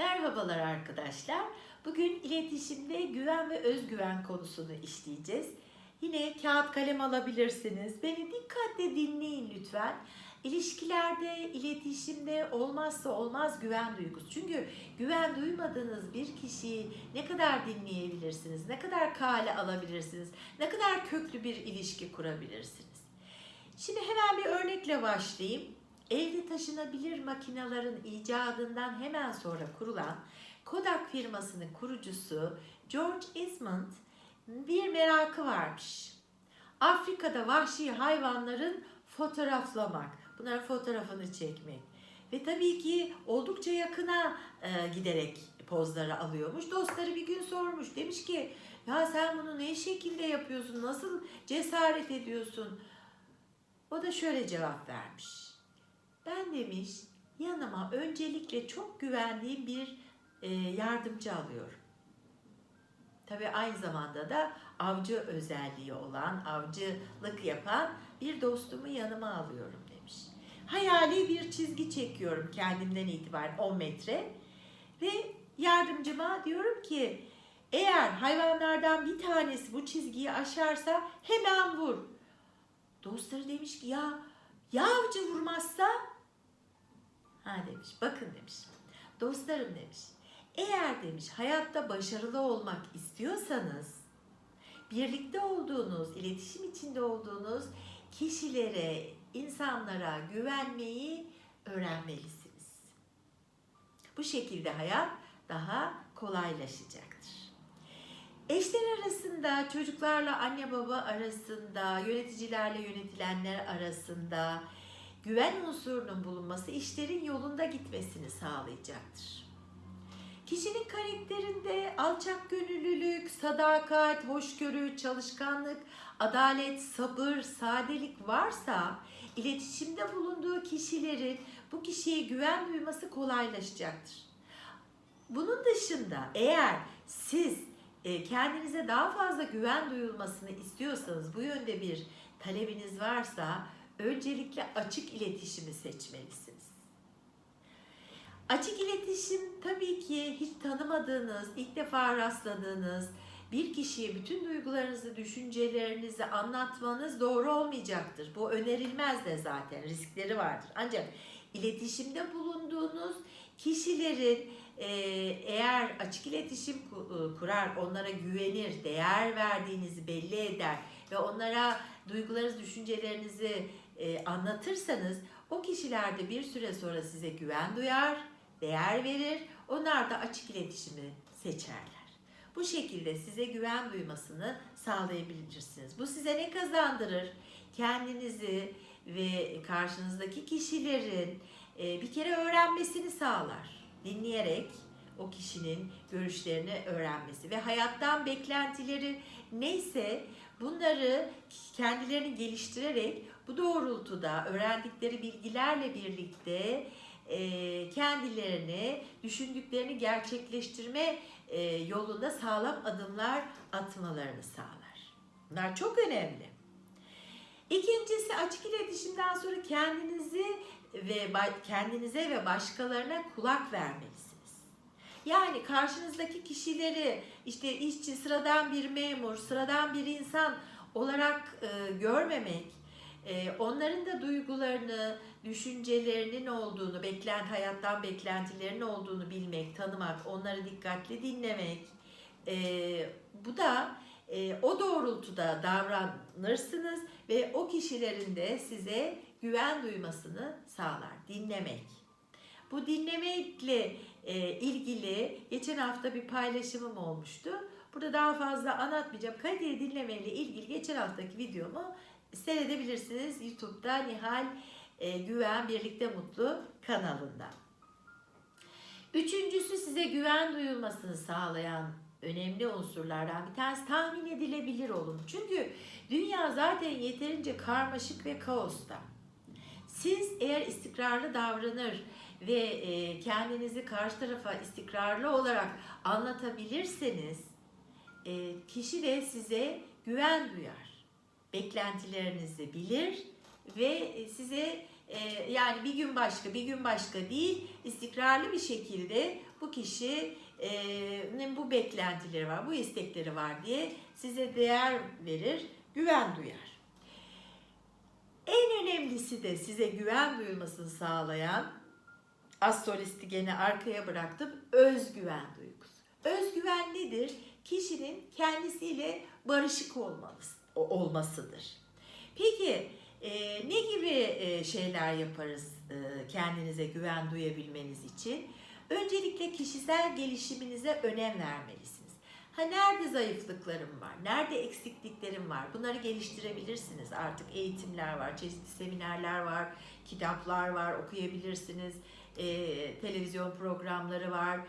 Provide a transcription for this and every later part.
Merhabalar arkadaşlar. Bugün iletişimde güven ve özgüven konusunu işleyeceğiz. Yine kağıt kalem alabilirsiniz. Beni dikkatle dinleyin lütfen. İlişkilerde, iletişimde olmazsa olmaz güven duygusu. Çünkü güven duymadığınız bir kişiyi ne kadar dinleyebilirsiniz, ne kadar kale alabilirsiniz, ne kadar köklü bir ilişki kurabilirsiniz. Şimdi hemen bir örnekle başlayayım. Elde taşınabilir makinelerin icadından hemen sonra kurulan Kodak firmasının kurucusu George Eastman bir merakı varmış. Afrika'da vahşi hayvanların fotoğraflamak, bunların fotoğrafını çekmek ve tabii ki oldukça yakına e, giderek pozları alıyormuş. Dostları bir gün sormuş. Demiş ki ya sen bunu ne şekilde yapıyorsun? Nasıl cesaret ediyorsun? O da şöyle cevap vermiş. Ben demiş yanıma öncelikle çok güvendiğim bir e, yardımcı alıyorum. Tabi aynı zamanda da avcı özelliği olan, avcılık yapan bir dostumu yanıma alıyorum demiş. Hayali bir çizgi çekiyorum kendimden itibaren 10 metre ve yardımcıma diyorum ki eğer hayvanlardan bir tanesi bu çizgiyi aşarsa hemen vur. Dostları demiş ki ya ya avcı vurmazsa? Ha demiş bakın demiş. Dostlarım demiş. Eğer demiş hayatta başarılı olmak istiyorsanız birlikte olduğunuz, iletişim içinde olduğunuz kişilere, insanlara güvenmeyi öğrenmelisiniz. Bu şekilde hayat daha kolaylaşacaktır. Eşler arasında, çocuklarla anne baba arasında, yöneticilerle yönetilenler arasında güven unsurunun bulunması işlerin yolunda gitmesini sağlayacaktır. Kişinin karakterinde alçak gönüllülük, sadakat, hoşgörü, çalışkanlık, adalet, sabır, sadelik varsa iletişimde bulunduğu kişilerin bu kişiye güven duyması kolaylaşacaktır. Bunun dışında eğer siz e, kendinize daha fazla güven duyulmasını istiyorsanız, bu yönde bir talebiniz varsa öncelikle açık iletişimi seçmelisiniz. Açık iletişim tabii ki hiç tanımadığınız, ilk defa rastladığınız bir kişiye bütün duygularınızı, düşüncelerinizi anlatmanız doğru olmayacaktır. Bu önerilmez de zaten, riskleri vardır. Ancak iletişimde bulunduğunuz kişilerin e, eğer açık iletişim e, kurar, onlara güvenir, değer verdiğinizi belli eder ve onlara duygularınızı, düşüncelerinizi e, anlatırsanız o kişiler de bir süre sonra size güven duyar, değer verir. Onlar da açık iletişimi seçerler. Bu şekilde size güven duymasını sağlayabilirsiniz. Bu size ne kazandırır? Kendinizi ve karşınızdaki kişilerin e, bir kere öğrenmesini sağlar. Dinleyerek o kişinin görüşlerini öğrenmesi ve hayattan beklentileri neyse bunları kendilerini geliştirerek bu doğrultuda öğrendikleri bilgilerle birlikte e, kendilerini düşündüklerini gerçekleştirme e, yolunda sağlam adımlar atmalarını sağlar. Bunlar çok önemli. İkincisi açık iletişimden sonra kendinizi ve kendinize ve başkalarına kulak vermelisiniz. Yani karşınızdaki kişileri işte işçi, sıradan bir memur, sıradan bir insan olarak e, görmemek, onların da duygularını, düşüncelerinin olduğunu, beklent hayattan beklentilerinin olduğunu bilmek, tanımak, onları dikkatli dinlemek. E, bu da e, o doğrultuda davranırsınız ve o kişilerin de size güven duymasını sağlar. Dinlemek. Bu dinlemekle e, ilgili geçen hafta bir paylaşımım olmuştu. Burada daha fazla anlatmayacağım. Kaliteli dinlemeyle ilgili geçen haftaki videomu seyredebilirsiniz YouTube'da Nihal e, Güven Birlikte Mutlu kanalında. Üçüncüsü size güven duyulmasını sağlayan önemli unsurlardan bir tanesi tahmin edilebilir olun. Çünkü dünya zaten yeterince karmaşık ve kaosta. Siz eğer istikrarlı davranır ve e, kendinizi karşı tarafa istikrarlı olarak anlatabilirseniz e, kişi de size güven duyar. Beklentilerinizi bilir ve size e, yani bir gün başka bir gün başka değil istikrarlı bir şekilde bu kişinin bu beklentileri var, bu istekleri var diye size değer verir, güven duyar. En önemlisi de size güven duyulmasını sağlayan astrolisti gene arkaya bıraktım. Özgüven duygusu. Özgüven nedir? Kişinin kendisiyle barışık olması, olmasıdır. Peki e, ne gibi e, şeyler yaparız e, kendinize güven duyabilmeniz için? Öncelikle kişisel gelişiminize önem vermelisiniz. Ha nerede zayıflıklarım var, nerede eksikliklerim var bunları geliştirebilirsiniz. Artık eğitimler var, çeşitli seminerler var, kitaplar var okuyabilirsiniz. E, televizyon programları var.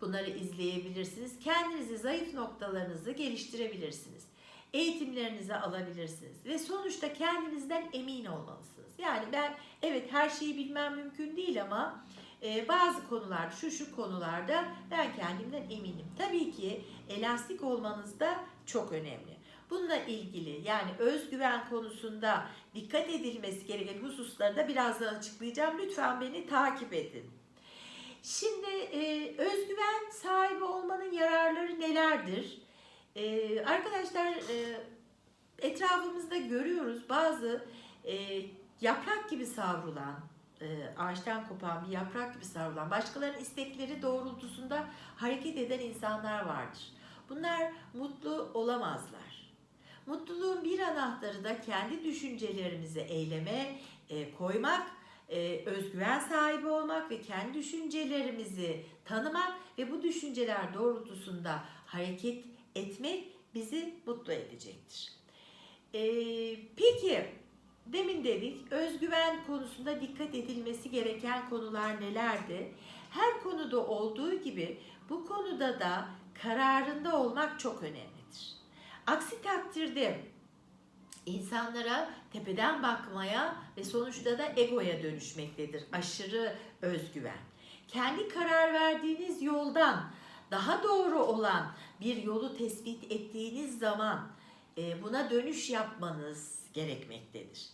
Bunları izleyebilirsiniz. Kendinizi zayıf noktalarınızı geliştirebilirsiniz. Eğitimlerinizi alabilirsiniz ve sonuçta kendinizden emin olmalısınız. Yani ben evet her şeyi bilmem mümkün değil ama e, bazı konularda şu şu konularda ben kendimden eminim. Tabii ki elastik olmanız da çok önemli. Bununla ilgili yani özgüven konusunda dikkat edilmesi gereken hususları da birazdan açıklayacağım. Lütfen beni takip edin. Şimdi e, özgüven sahibi olmanın yararları nelerdir? E, arkadaşlar e, etrafımızda görüyoruz bazı e, yaprak gibi savrulan, e, ağaçtan kopan bir yaprak gibi savrulan, başkalarının istekleri doğrultusunda hareket eden insanlar vardır. Bunlar mutlu olamazlar. Mutluluğun bir anahtarı da kendi düşüncelerimizi eyleme e, koymak, e, özgüven sahibi olmak ve kendi düşüncelerimizi tanımak ve bu düşünceler doğrultusunda hareket etmek bizi mutlu edecektir. E, peki demin dedik özgüven konusunda dikkat edilmesi gereken konular nelerdi? Her konuda olduğu gibi bu konuda da kararında olmak çok önemlidir. Aksi takdirde insanlara tepeden bakmaya ve sonuçta da egoya dönüşmektedir. Aşırı özgüven. Kendi karar verdiğiniz yoldan daha doğru olan bir yolu tespit ettiğiniz zaman e, buna dönüş yapmanız gerekmektedir.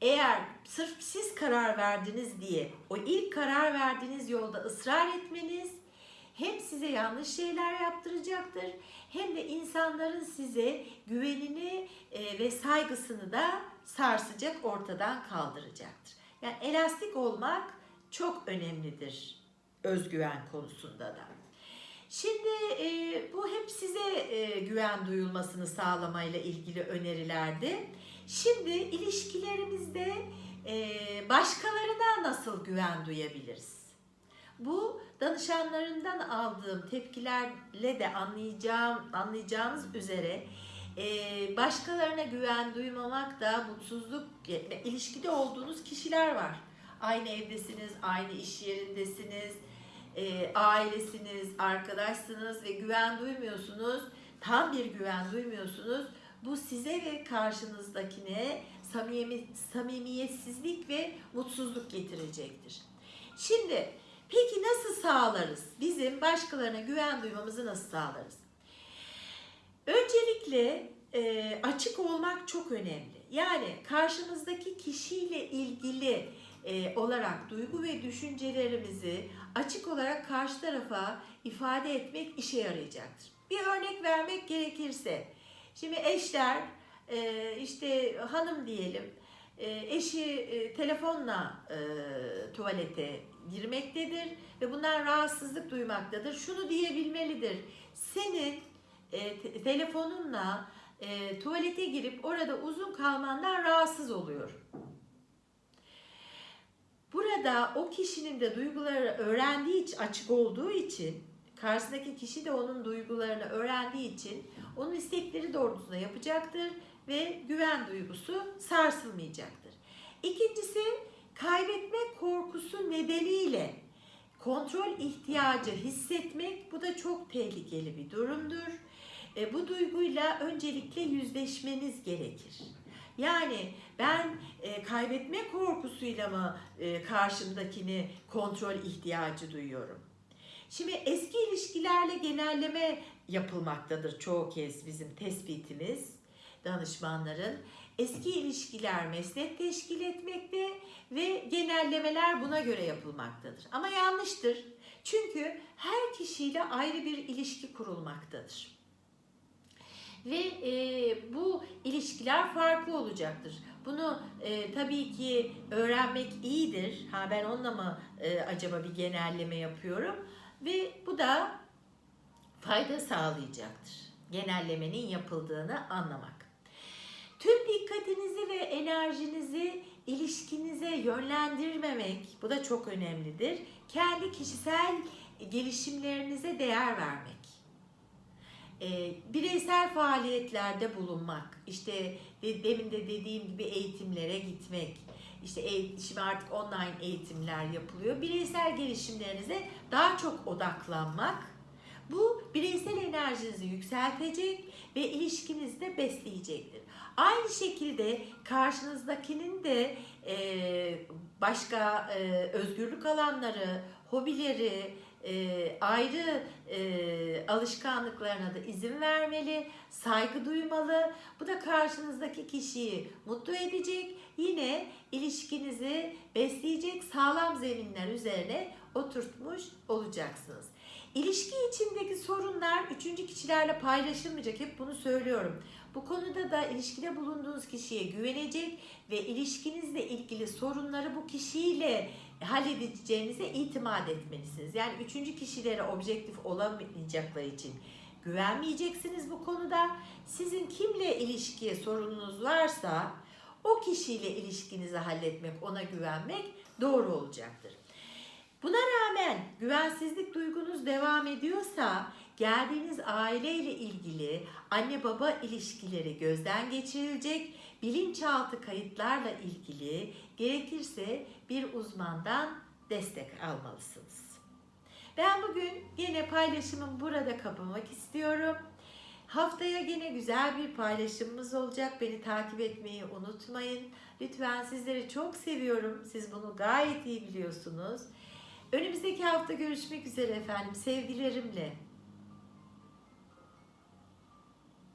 Eğer sırf siz karar verdiniz diye o ilk karar verdiğiniz yolda ısrar etmeniz hem size yanlış şeyler yaptıracaktır hem de insanların size güvenini e, ve saygısını da sarsacak, ortadan kaldıracaktır. Yani elastik olmak çok önemlidir özgüven konusunda da. Şimdi e, bu hep size e, güven duyulmasını sağlamayla ilgili önerilerdi. Şimdi ilişkilerimizde e, başkalarına nasıl güven duyabiliriz? Bu danışanlarından aldığım tepkilerle de anlayacağım anlayacağınız üzere e, başkalarına güven duymamak da mutsuzluk e, ilişkide olduğunuz kişiler var. Aynı evdesiniz, aynı iş yerindesiniz, e, ailesiniz, arkadaşsınız ve güven duymuyorsunuz. Tam bir güven duymuyorsunuz. Bu size ve karşınızdakine samimi, samimiyetsizlik ve mutsuzluk getirecektir. Şimdi Peki nasıl sağlarız? Bizim başkalarına güven duymamızı nasıl sağlarız? Öncelikle e, açık olmak çok önemli. Yani karşımızdaki kişiyle ilgili e, olarak duygu ve düşüncelerimizi açık olarak karşı tarafa ifade etmek işe yarayacaktır. Bir örnek vermek gerekirse, şimdi eşler e, işte hanım diyelim e, eşi e, telefonla e, tuvalete girmektedir ve bundan rahatsızlık duymaktadır. Şunu diyebilmelidir. Senin e, te- telefonunla e, tuvalete girip orada uzun kalmandan rahatsız oluyor. Burada o kişinin de duyguları öğrendiği için, açık olduğu için, karşısındaki kişi de onun duygularını öğrendiği için onun istekleri doğrultusunda yapacaktır ve güven duygusu sarsılmayacaktır. İkincisi kaybetme korkusu nedeniyle kontrol ihtiyacı hissetmek bu da çok tehlikeli bir durumdur. E, bu duyguyla öncelikle yüzleşmeniz gerekir. Yani ben e, kaybetme korkusuyla mı e, karşımdakini kontrol ihtiyacı duyuyorum? Şimdi eski ilişkilerle genelleme yapılmaktadır çoğu kez bizim tespitimiz danışmanların. Eski ilişkiler meslek teşkil etmekte ve genellemeler buna göre yapılmaktadır. Ama yanlıştır. Çünkü her kişiyle ayrı bir ilişki kurulmaktadır. Ve e, bu ilişkiler farklı olacaktır. Bunu e, tabii ki öğrenmek iyidir. Ha ben onunla mı e, acaba bir genelleme yapıyorum? Ve bu da fayda sağlayacaktır. Genellemenin yapıldığını anlamak. Tüm dikkatinizi ve enerjinizi ilişkinize yönlendirmemek, bu da çok önemlidir. Kendi kişisel gelişimlerinize değer vermek. E, bireysel faaliyetlerde bulunmak, işte de, demin de dediğim gibi eğitimlere gitmek, işte şimdi artık online eğitimler yapılıyor. Bireysel gelişimlerinize daha çok odaklanmak, bu bireysel enerjinizi yükseltecek ve ilişkinizi de besleyecektir. Aynı şekilde karşınızdakinin de e, başka e, özgürlük alanları, hobileri, e, ayrı e, alışkanlıklarına da izin vermeli, saygı duymalı. Bu da karşınızdaki kişiyi mutlu edecek. Yine ilişkinizi besleyecek sağlam zeminler üzerine oturtmuş olacaksınız. İlişki içindeki sorunlar üçüncü kişilerle paylaşılmayacak. Hep bunu söylüyorum. Bu konuda da ilişkide bulunduğunuz kişiye güvenecek ve ilişkinizle ilgili sorunları bu kişiyle halledeceğinize itimat etmelisiniz. Yani üçüncü kişilere objektif olamayacakları için güvenmeyeceksiniz bu konuda. Sizin kimle ilişkiye sorununuz varsa o kişiyle ilişkinizi halletmek, ona güvenmek doğru olacaktır. Buna rağmen güvensizlik duygunuz devam ediyorsa geldiğiniz aileyle ilgili anne baba ilişkileri gözden geçirilecek, bilinçaltı kayıtlarla ilgili gerekirse bir uzmandan destek almalısınız. Ben bugün yine paylaşımımı burada kapamak istiyorum. Haftaya yine güzel bir paylaşımımız olacak. Beni takip etmeyi unutmayın. Lütfen sizleri çok seviyorum. Siz bunu gayet iyi biliyorsunuz. Önümüzdeki hafta görüşmek üzere efendim. Sevgilerimle.